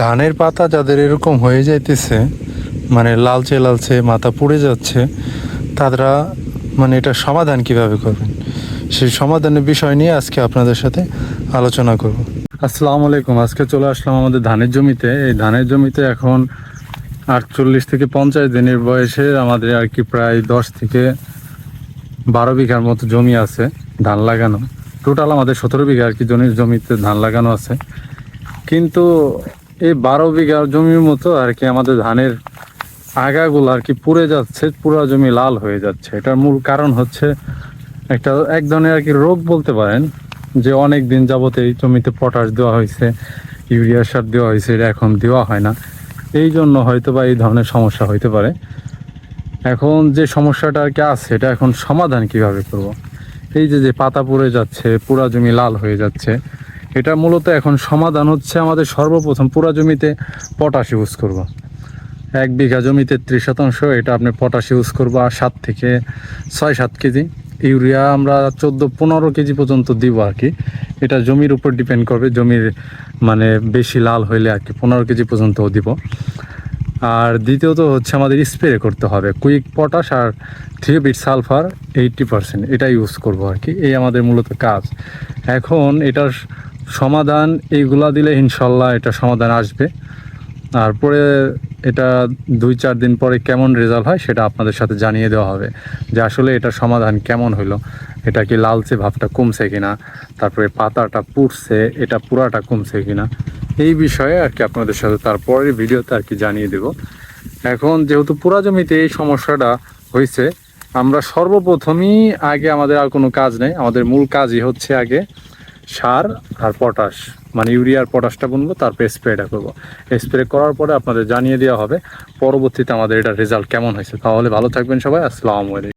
ধানের পাতা যাদের এরকম হয়ে যাইতেছে মানে লালচে লালচে মাথা পুড়ে যাচ্ছে, তারা মানে এটা সমাধান কীভাবে করবেন? সেই সমাধানের বিষয় নিয়ে আজকে আপনাদের সাথে আলোচনা করব। আসসালামু আলাইকুম। আজকে চলে আসলাম আমাদের ধানের জমিতে। এই ধানের জমিতে এখন আটচল্লিশ থেকে পঞ্চাশ দিনের বয়সে আমাদের আর কি প্রায় দশ থেকে বারো বিঘার মতো জমি আছে ধান লাগানো। টোটাল আমাদের সতেরো বিঘা আর কি জমির জমিতে ধান লাগানো আছে। কিন্তু এই বারো বিঘা জমির মতো আর কি আমাদের ধানের আগাগুলো আর কি পুড়ে যাচ্ছে, পুরা জমি লাল হয়ে যাচ্ছে। এটার মূল কারণ হচ্ছে একটা, এক ধরনের আর কি রোগ বলতে পারেন, যে অনেক দিন যাবত এই জমিতে পটাশ দেওয়া হয়েছে, ইউরিয়া সার দেওয়া হয়েছে, এটা এখন দেওয়া হয় না। এই জন্য হয়তো বা এই ধরনের সমস্যা হইতে পারে। এখন যে সমস্যাটা আর কি আছে, এটা এখন সমাধান কীভাবে করব। এই যে যে পাতা পড়ে যাচ্ছে, পুরা জমি লাল হয়ে যাচ্ছে এটা মূলত এখন সমাধান হচ্ছে আমাদের সর্বপ্রথম পুরা জমিতে পটাশ ইউজ করব। এক বিঘা জমিতে ত্রিশ শতাংশ, এটা আপনি পটাশ ইউজ করব, আর সাত থেকে ছয় সাত কেজি। ইউরিয়া আমরা চোদ্দ পনেরো কেজি পর্যন্ত দিব আর কি। এটা জমির উপর ডিপেন্ড করবে, জমির মানে বেশি লাল হইলে আর কি পনেরো কেজি পর্যন্তও দিব। আর দ্বিতীয়ত হচ্ছে আমাদের স্প্রে করতে হবে কুইক পটাশ আর থ্রি বিট সালফার এইটটি পার্সেন্ট এটা ইউজ করব আর কি। এই আমাদের মূলত কাজ। এখন এটার সমাধান এইগুলা দিলে ইনশাল্লাহ এটা সমাধান আসবে। তারপরে এটা দুই চার দিন পরে কেমন রেজাল্ট হয় সেটা আপনাদের সাথে জানিয়ে দেওয়া হবে যে আসলে এটা সমাধান কেমন হলো এটা কি লালচে ভাবটা কমছে কিনা, তারপরে পাতাটা পুড়ছে, এটা পুরাটা কমছে কিনা, এই বিষয়ে আর কি আপনাদের সাথে তারপরের ভিডিওতে আর কি জানিয়ে দেব। এখন যেহেতু পুরা জমিতে এই সমস্যাটা হয়েছে আমরা সর্বপ্রথমই আগে আমাদের আর কোনো কাজ নেই, আমাদের মূল কাজই হচ্ছে আগে সার আর পটাশ মানে ইউরিয়ার পটাশটা বুনবো তারপরে স্প্রেটা করব। স্প্রে করার পরে আপনাদের জানিয়ে দেওয়া হবে, পরবর্তীতে আমাদের এটা রেজাল্ট কেমন হয়েছে। তাহলে ভালো থাকবেন সবাই, আসসালামু আলাইকুম।